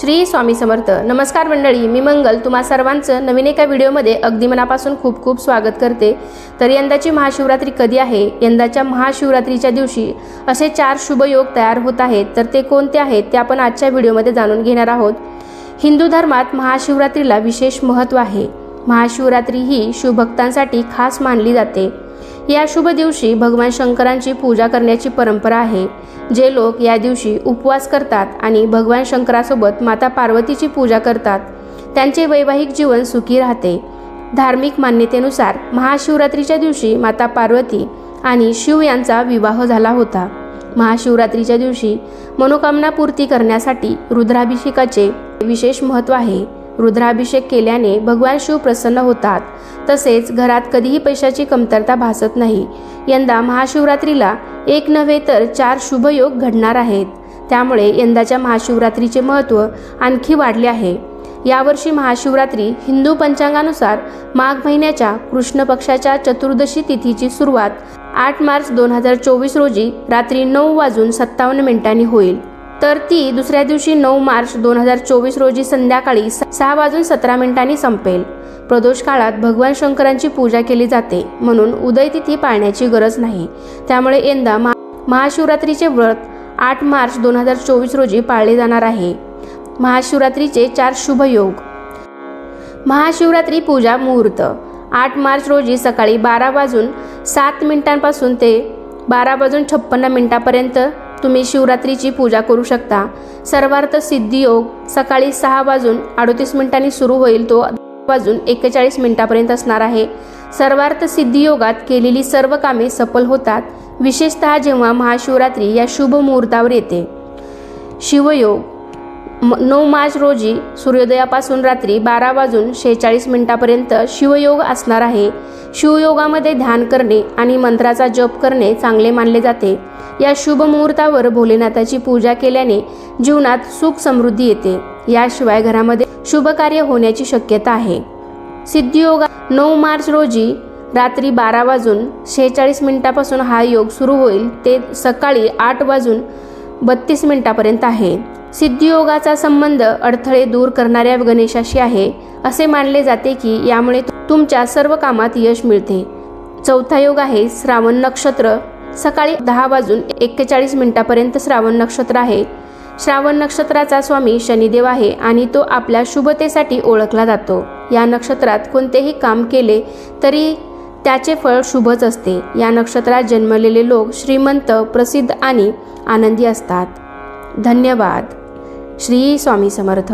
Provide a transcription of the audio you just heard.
श्री स्वामी समर्थ. नमस्कार मंडळी मी मंगल. तुम्हा सर्वांचं नवीन एका व्हिडिओमध्ये अगदी मनापासून खूप खूप स्वागत करते. तर यंदाची महाशिवरात्री कधी आहे? यंदाच्या महाशिवरात्रीच्या दिवशी असे चार शुभयोग तयार होत आहेत. तर ते कोणते आहेत? ते आपण आजच्या व्हिडिओमध्ये जाणून घेणार आहोत. हिंदू धर्मात महाशिवरात्रीला विशेष महत्त्व आहे. महाशिवरात्री ही शिवभक्तांसाठी खास मानली जाते. या शुभ दिवशी भगवान शंकरांची पूजा करण्याची परंपरा आहे जे लोक या दिवशी उपवास करतात आणि भगवान शंकरासोबत माता पार्वतीची पूजा करतात. त्यांचे वैवाहिक जीवन सुखी राहते. धार्मिक मान्यतेनुसार महाशिवरात्रीच्या दिवशी माता पार्वती आणि शिव यांचा विवाह झाला होता. महाशिवरात्रीच्या दिवशी मनोकामना पूर्ती करण्यासाठी रुद्राभिषेकाचे विशेष महत्त्व आहे. रुद्राभिषेक केल्याने भगवान शिव प्रसन्न होतात. तसेच घरात कधीही पैशाची कमतरता भासत नाही. यंदा महाशिवरात्रीला एक नव्हे तर चार शुभयोग घडणार आहेत. त्यामुळे यंदाच्या महाशिवरात्रीचे महत्त्व आणखी वाढले आहे. यावर्षी महाशिवरात्री हिंदू पंचांगानुसार माघ महिन्याच्या कृष्ण पक्षाच्या चतुर्दशी तिथीची सुरुवात आठ मार्च दोन हजार चोवीस रोजी रात्री नऊ वाजून सत्तावन्न मिनिटांनी होईल. तर ती दुसऱ्या दिवशी नऊ मार्च दोन हजार चोवीस रोजी संध्याकाळी सहा वाजून सतरा मिनिटांनी संपेल. प्रदोष काळात भगवान शंकरांची पूजा केली जाते म्हणून उदय तिथी पाळण्याची गरज नाही. त्यामुळे यंदा महा महाशिवरात्रीचे व्रत आठ मार्च दोन हजार चोवीस रोजी पाळले जाणार आहे. महाशिवरात्रीचे चार शुभयोग महाशिवरात्री पूजा मुहूर्त. आठ मार्च रोजी सकाळी बारा वाजून सात मिनिटांपासून ते बारा वाजून छप्पन्न मिनिटापर्यंत तुम्ही शिवरात्रीची पूजा करू शकता. सर्वार्थ सिद्धी योग सकाळी सहा वाजून अडतीस मिनिटांनी सुरू होईल. तो वाजून एक्केचाळीस मिनिटापर्यंत असणार आहे. सर्वार्थ सिद्धी योगात केलेली सर्व कामे सफल होतात. विशेषतः जेव्हा महाशिवरात्री या शुभ मुहूर्तावर येते. शिवयोग म- नऊ मार्च रोजी सूर्योदयापासून रात्री बारा वाजून शेहेचाळीस मिनिटापर्यंत शिवयोग असणार आहे. शिवयोगामध्ये ध्यान करणे आणि मंत्राचा जप करणे चांगले मानले जाते. या शुभ मुहूर्तावर भोलेनाथाची पूजा केल्याने जीवनात सुख समृद्धी येते. याशिवाय घरामध्ये शुभ कार्य होण्याची शक्यता आहे. सिद्धियोगा नऊ मार्च रोजी रात्री बारा वाजून शेहेचाळीस मिनिटापासून हा योग सुरू होईल. ते सकाळी आठ वाजून बत्तीस मिनिटापर्यंत आहे. सिद्धियोगाचा संबंध अडथळे दूर करणाऱ्या गणेशाशी आहे असे मानले जाते की यामुळे तुमच्या सर्व कामात यश मिळते. चौथा योग आहे श्रावण नक्षत्र. सकाळी दहा वाजून एक्केचाळीस मिनिटापर्यंत श्रावण नक्षत्र आहे. श्रावण नक्षत्राचा स्वामी शनिदेव आहे आणि तो आपल्या शुभतेसाठी ओळखला जातो. या नक्षत्रात कोणतेही काम केले तरी त्याचे फळ शुभच असते. या नक्षत्रात जन्मलेले लोक श्रीमंत प्रसिद्ध आणि आनंदी असतात. धन्यवाद. श्री स्वामी समर्थ.